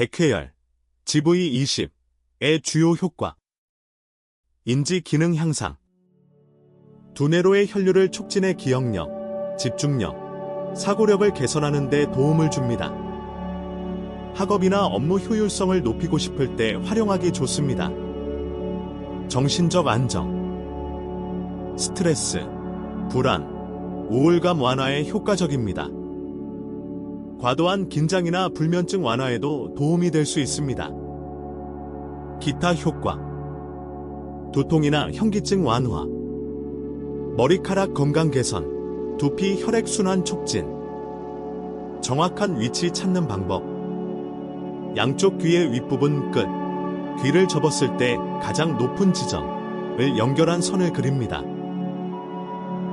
백회열, GV20의 주요 효과. 인지 기능 향상. 두뇌로의 혈류를 촉진해 기억력, 집중력, 사고력을 개선하는 데 도움을 줍니다. 학업이나 업무 효율성을 높이고 싶을 때 활용하기 좋습니다. 정신적 안정, 스트레스, 불안, 우울감 완화에 효과적입니다. 과도한 긴장이나 불면증 완화에도 도움이 될 수 있습니다. 기타 효과 두통이나 현기증 완화 머리카락 건강 개선 두피 혈액순환 촉진 정확한 위치 찾는 방법 양쪽 귀의 윗부분 끝 귀를 접었을 때 가장 높은 지점을 연결한 선을 그립니다.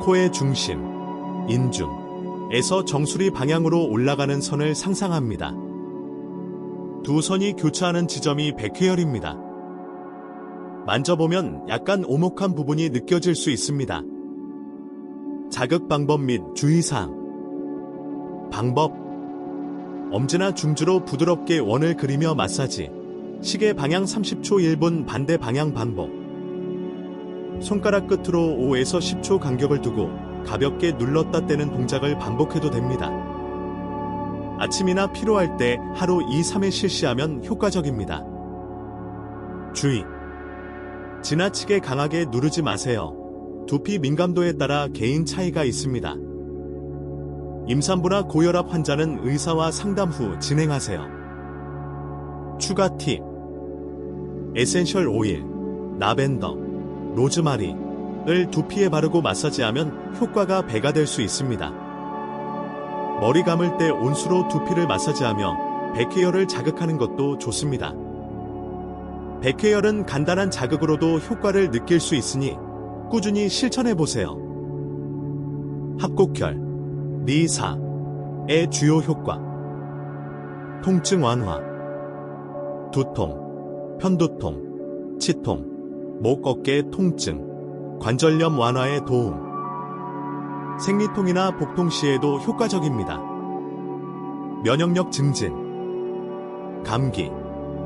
코의 중심, 인중 에서 정수리 방향으로 올라가는 선을 상상합니다. 두 선이 교차하는 지점이 백회열입니다. 만져보면 약간 오목한 부분이 느껴질 수 있습니다. 자극 방법 및 주의사항. 방법. 엄지나 중주로 부드럽게 원을 그리며 마사지. 시계 방향 30초 1분 반대 방향 반복. 손가락 끝으로 5에서 10초 간격을 두고 가볍게 눌렀다 떼는 동작을 반복해도 됩니다. 아침이나 피로할 때 하루 2, 3회 실시하면 효과적입니다. 주의. 지나치게 강하게 누르지 마세요. 두피 민감도에 따라 개인 차이가 있습니다. 임산부나 고혈압 환자는 의사와 상담 후 진행하세요. 추가 팁. 에센셜 오일, 라벤더, 로즈마리 를 두피에 바르고 마사지하면 효과가 배가 될 수 있습니다. 머리 감을 때 온수로 두피를 마사지하며 백회열을 자극하는 것도 좋습니다. 백회열은 간단한 자극으로도 효과를 느낄 수 있으니 꾸준히 실천해 보세요. 합곡혈, 리사의 주요 효과. 통증 완화, 두통, 편두통, 치통, 목 어깨 통증, 관절염 완화에 도움. 생리통이나 복통 시에도 효과적입니다. 면역력 증진, 감기,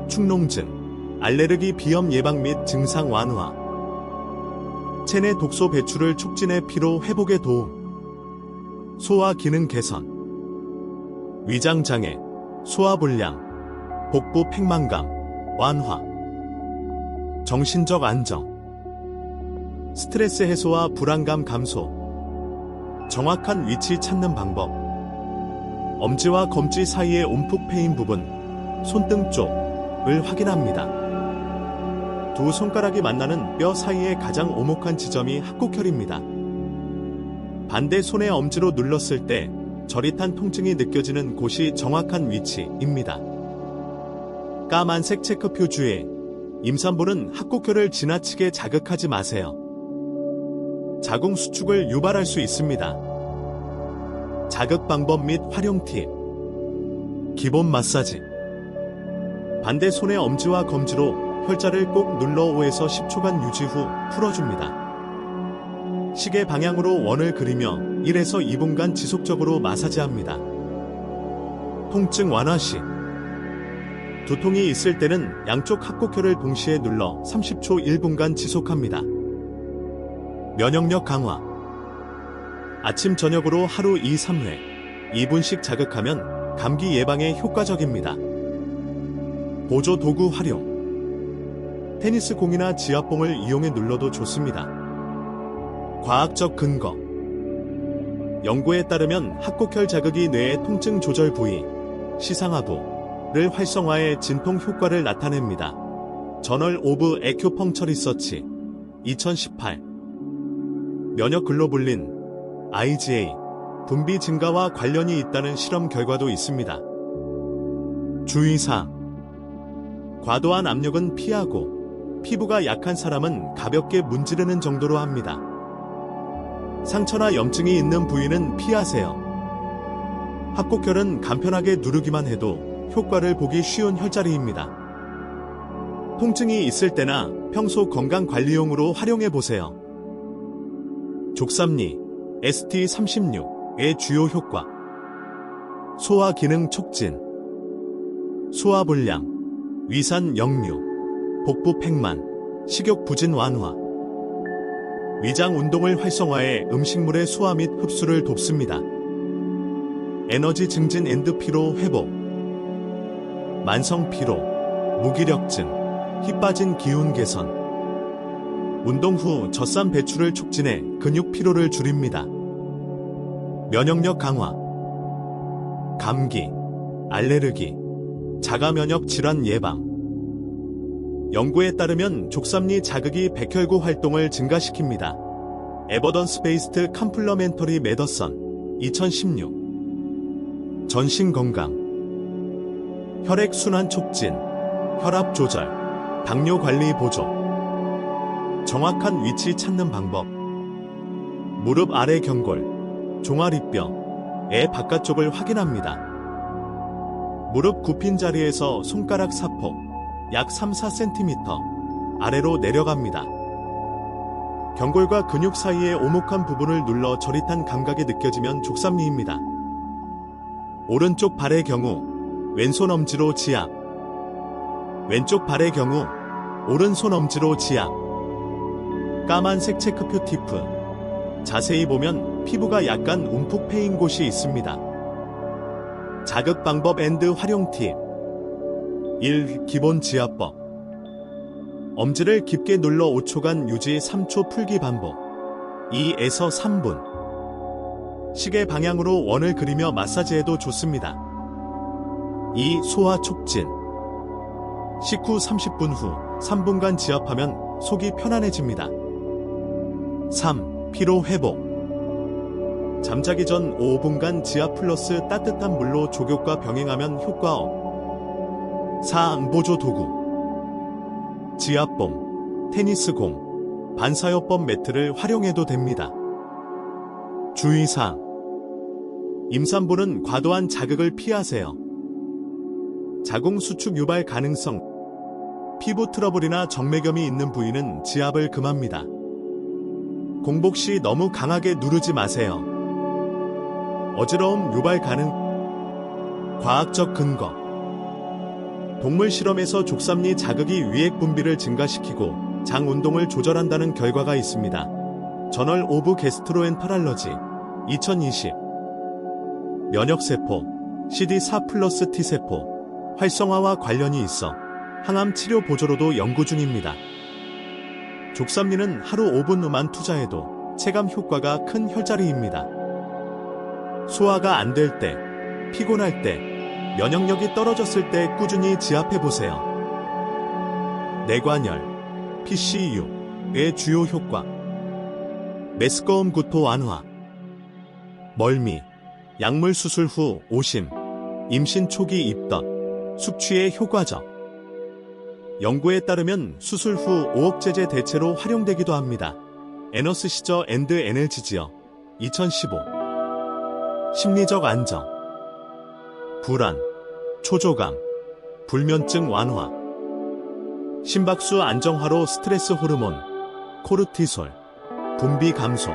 축농증, 알레르기 비염 예방 및 증상 완화, 체내 독소 배출을 촉진해 피로 회복에 도움, 소화 기능 개선, 위장 장애, 소화 불량, 복부 팽만감, 완화, 정신적 안정, 스트레스 해소와 불안감 감소, 정확한 위치 찾는 방법, 엄지와 검지 사이의 움푹 패인 부분, 손등 쪽을 확인합니다. 두 손가락이 만나는 뼈 사이의 가장 오목한 지점이 합곡혈입니다. 반대 손의 엄지로 눌렀을 때 저릿한 통증이 느껴지는 곳이 정확한 위치입니다. 까만색 체크표 주에 임산부는 합곡혈을 지나치게 자극하지 마세요. 자궁 수축을 유발할 수 있습니다. 자극 방법 및 활용 팁. 기본 마사지. 반대 손의 엄지와 검지로 혈자를 꼭 눌러 5에서 10초간 유지 후 풀어줍니다. 시계 방향으로 원을 그리며 1에서 2분간 지속적으로 마사지합니다. 통증 완화 시 두통이 있을 때는 양쪽 합곡혈을 동시에 눌러 30초 1분간 지속합니다. 면역력 강화 아침 저녁으로 하루 2, 3회 2분씩 자극하면 감기 예방에 효과적입니다. 보조 도구 활용 테니스 공이나 지압봉을 이용해 눌러도 좋습니다. 과학적 근거 연구에 따르면 합곡혈 자극이 뇌의 통증 조절 부위, 시상하부를 활성화해 진통 효과를 나타냅니다. 저널 오브 에큐펑처 리서치 2018 면역 글로불린 IgA 분비 증가와 관련이 있다는 실험 결과도 있습니다. 주의사항 과도한 압력은 피하고 피부가 약한 사람은 가볍게 문지르는 정도로 합니다. 상처나 염증이 있는 부위는 피하세요. 합곡혈은 간편하게 누르기만 해도 효과를 보기 쉬운 혈자리입니다. 통증이 있을 때나 평소 건강 관리용으로 활용해 보세요. 족삼리 ST36의 주요 효과 소화 기능 촉진 소화 불량, 위산 역류, 복부 팽만, 식욕 부진 완화. 위장 운동을 활성화해 음식물의 소화 및 흡수를 돕습니다. 에너지 증진 앤드 피로 회복. 만성 피로, 무기력증, 힘 빠진 기운 개선. 운동 후 젖산 배출을 촉진해 근육 피로를 줄입니다. 면역력 강화. 감기, 알레르기, 자가 면역 질환 예방. 연구에 따르면 족삼리 자극이 백혈구 활동을 증가시킵니다. 에버던스 베이스트 컴플러멘터리 메더선 2016 전신 건강 혈액 순환 촉진 혈압 조절 당뇨 관리 보조 정확한 위치 찾는 방법 무릎 아래 경골 종아리뼈 의 바깥쪽을 확인합니다. 무릎 굽힌 자리에서 손가락 사포 약 3-4cm 아래로 내려갑니다. 경골과 근육 사이의 오목한 부분을 눌러 저릿한 감각이 느껴지면 족삼리입니다. 오른쪽 발의 경우 왼손 엄지로 지압 왼쪽 발의 경우 오른손 엄지로 지압 까만색 체크표 티프 자세히 보면 피부가 약간 움푹 패인 곳이 있습니다. 자극 방법 앤드 활용 팁 1. 기본 지압법 엄지를 깊게 눌러 5초간 유지 3초 풀기 반복 2에서 3분 시계 방향으로 원을 그리며 마사지해도 좋습니다. 2. 소화 촉진 식후 30분 후 3분간 지압하면 속이 편안해집니다. 3. 피로 회복 잠자기 전 5분간 지압 플러스 따뜻한 물로 족욕과 병행하면 효과 업. 4. 보조 도구 지압봉, 테니스공, 반사요법 매트를 활용해도 됩니다. 주의사항 임산부는 과도한 자극을 피하세요. 자궁 수축 유발 가능성 피부 트러블이나 정맥염이 있는 부위는 지압을 금합니다. 공복 시 너무 강하게 누르지 마세요. 어지러움 유발 가능 과학적 근거 동물 실험에서 족삼리 자극이 위액 분비를 증가시키고 장 운동을 조절한다는 결과가 있습니다. 저널 오브 게스트로엔터랄러지 2020 면역세포 CD4 플러스 T세포 활성화와 관련이 있어 항암 치료 보조로도 연구 중입니다. 족삼리는 하루 5분 후만 투자해도 체감 효과가 큰 혈자리입니다. 소화가 안 될 때, 피곤할 때, 면역력이 떨어졌을 때 꾸준히 지압해 보세요. 뇌관열, PCU의 주요 효과. 메스꺼움 구토 완화. 멀미, 약물 수술 후 오심, 임신 초기 입덧, 숙취에 효과적. 연구에 따르면 수술 후 오억제제 대체로 활용되기도 합니다. 에너스 시저 앤드 에너지지어 2015 심리적 안정 불안, 초조감, 불면증 완화 심박수 안정화로 스트레스 호르몬, 코르티솔, 분비 감소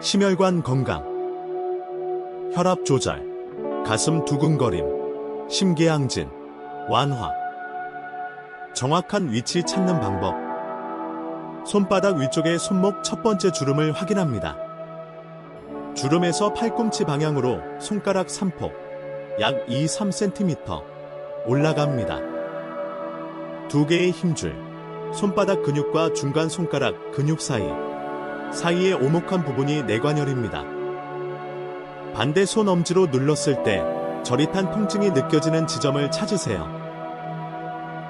심혈관 건강 혈압 조절, 가슴 두근거림, 심계항진, 완화 정확한 위치 찾는 방법 손바닥 위쪽의 손목 첫 번째 주름을 확인합니다. 주름에서 팔꿈치 방향으로 손가락 3폭, 약 2, 3cm 올라갑니다. 두 개의 힘줄, 손바닥 근육과 중간 손가락 근육 사이, 사이의 오목한 부분이 내관열입니다. 반대 손 엄지로 눌렀을 때 저릿한 통증이 느껴지는 지점을 찾으세요.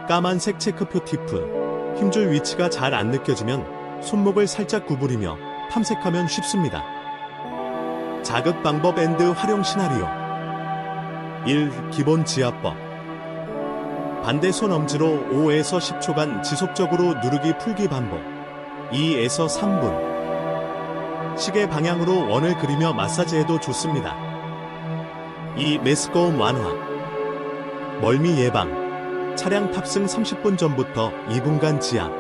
까만색 체크표 티프, 힘줄 위치가 잘 안 느껴지면 손목을 살짝 구부리며 탐색하면 쉽습니다. 자극 방법 앤드 활용 시나리오 1. 기본 지압법 반대 손 엄지로 5에서 10초간 지속적으로 누르기 풀기 반복 2에서 3분 시계 방향으로 원을 그리며 마사지해도 좋습니다. 2. 메스꺼움 완화 멀미 예방 차량 탑승 30분 전부터 2분간 지압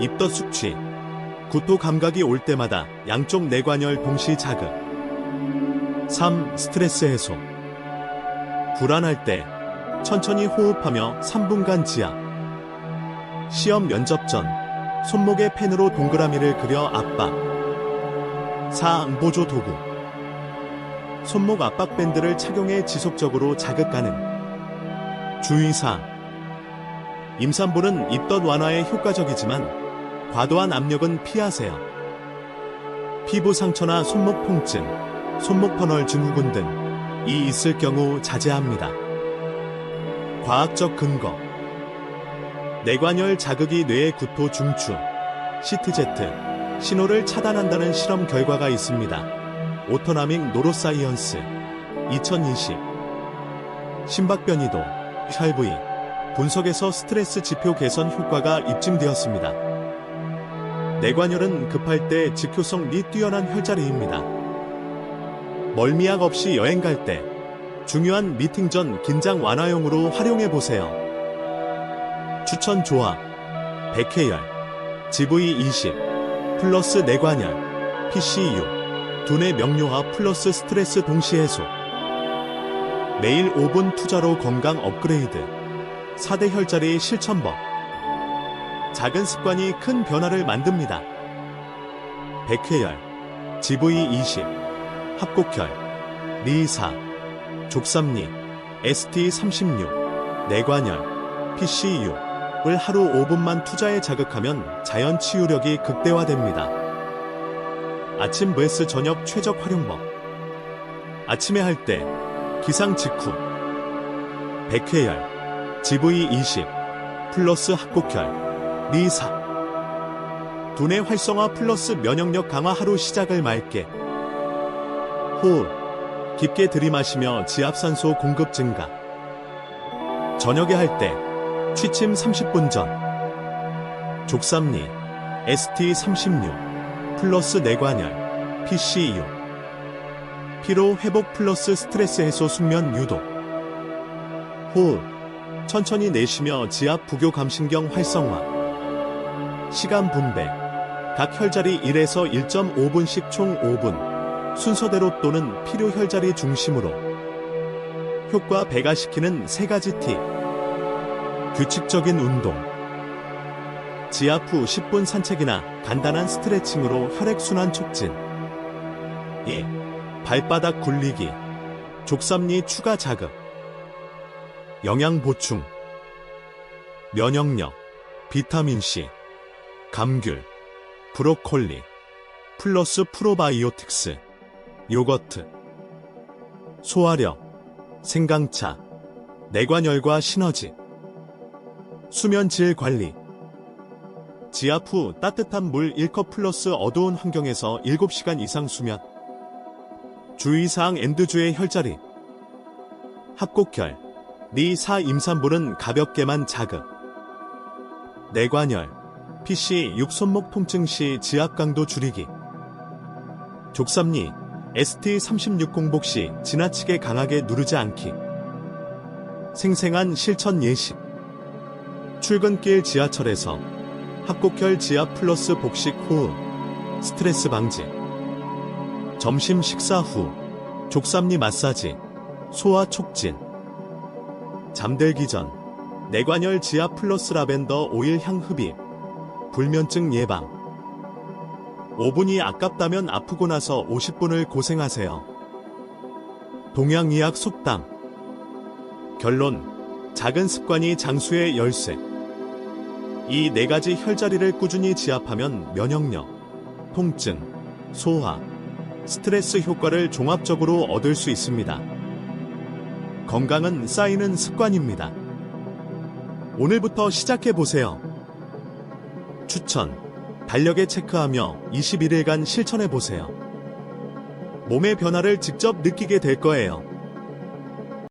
입덧 숙취 구토 감각이 올 때마다 양쪽 내관열 동시 자극. 3. 스트레스 해소. 불안할 때 천천히 호흡하며 3분간 지압. 시험 면접 전 손목에 펜으로 동그라미를 그려 압박. 사안보조 도구. 손목 압박 밴드를 착용해 지속적으로 자극 가능. 주의사항. 임산부는 입덧 완화에 효과적이지만 과도한 압력은 피하세요. 피부 상처나 손목 통증, 손목 터널 증후군 등이 있을 경우 자제합니다. 과학적 근거. 뇌관열 자극이 뇌의 구토 중추, 시트제트, 신호를 차단한다는 실험 결과가 있습니다. 오토나믹 노로사이언스 2020 심박변이도, 혈부위, 분석에서 스트레스 지표 개선 효과가 입증되었습니다. 뇌관열은 급할 때 직효성이 뛰어난 혈자리입니다. 멀미약 없이 여행 갈 때 중요한 미팅 전 긴장 완화용으로 활용해 보세요. 추천 조합 백회열 GV20 플러스 뇌관열 PCU 두뇌 명료화 플러스 스트레스 동시 해소 매일 5분 투자로 건강 업그레이드 4대 혈자리 실천법 작은 습관이 큰 변화를 만듭니다. 백회열 GV20 합곡혈 리사 족삼리 ST36 뇌관열 PCU를 하루 5분만 투자에 자극하면 자연 치유력이 극대화됩니다. 아침 브레스 저녁 최적 활용법 아침에 할 때 기상 직후. 백회열 GV20 플러스 합곡혈 리사. 두뇌 활성화 플러스 면역력 강화 하루 시작을 맑게. 호흡 깊게 들이마시며 지압산소 공급 증가. 저녁에 할 때 취침 30분 전. 족삼리 ST36 플러스 뇌관열 PCU 피로 회복 플러스 스트레스 해소 숙면 유도. 호흡. 천천히 내쉬며 지압 부교 감신경 활성화. 시간 분배. 각 혈자리 1에서 1.5분씩 총 5분. 순서대로 또는 필요 혈자리 중심으로. 효과 배가시키는 세 가지 팁. 규칙적인 운동. 지압 후 10분 산책이나 간단한 스트레칭으로 혈액순환 촉진. 2. 발바닥 굴리기 족삼리 추가 자극 영양 보충 면역력 비타민C 감귤 브로콜리 플러스 프로바이오틱스 요거트 소화력 생강차 뇌관열과 시너지 수면 질 관리. 지압 후 따뜻한 물 1컵 플러스 어두운 환경에서 7시간 이상 수면 주의사항 엔드주의 혈자리. 합곡혈 리4 임산부는 가볍게만 자극. 뇌관열. PC 6손목 통증 시 지압 강도 줄이기. 족삼리. ST36 공복 시 지나치게 강하게 누르지 않기. 생생한 실천 예시 출근길 지하철에서 합곡혈 지압 플러스 복식 호흡. 스트레스 방지 점심 식사 후 족삼리 마사지 소화 촉진. 잠들기 전 뇌관열 지압 플러스 라벤더 오일 향 흡입 불면증 예방. 5분이 아깝다면 아프고 나서 50분을 고생하세요. 동양의학 속담. 결론 작은 습관이 장수의 열쇠. 이 네 가지 혈자리를 꾸준히 지압하면 면역력, 통증, 소화, 스트레스 효과를 종합적으로 얻을 수 있습니다. 건강은 쌓이는 습관입니다. 오늘부터 시작해 보세요. 추천. 달력에 체크하며 21일간 실천해 보세요. 몸의 변화를 직접 느끼게 될 거예요.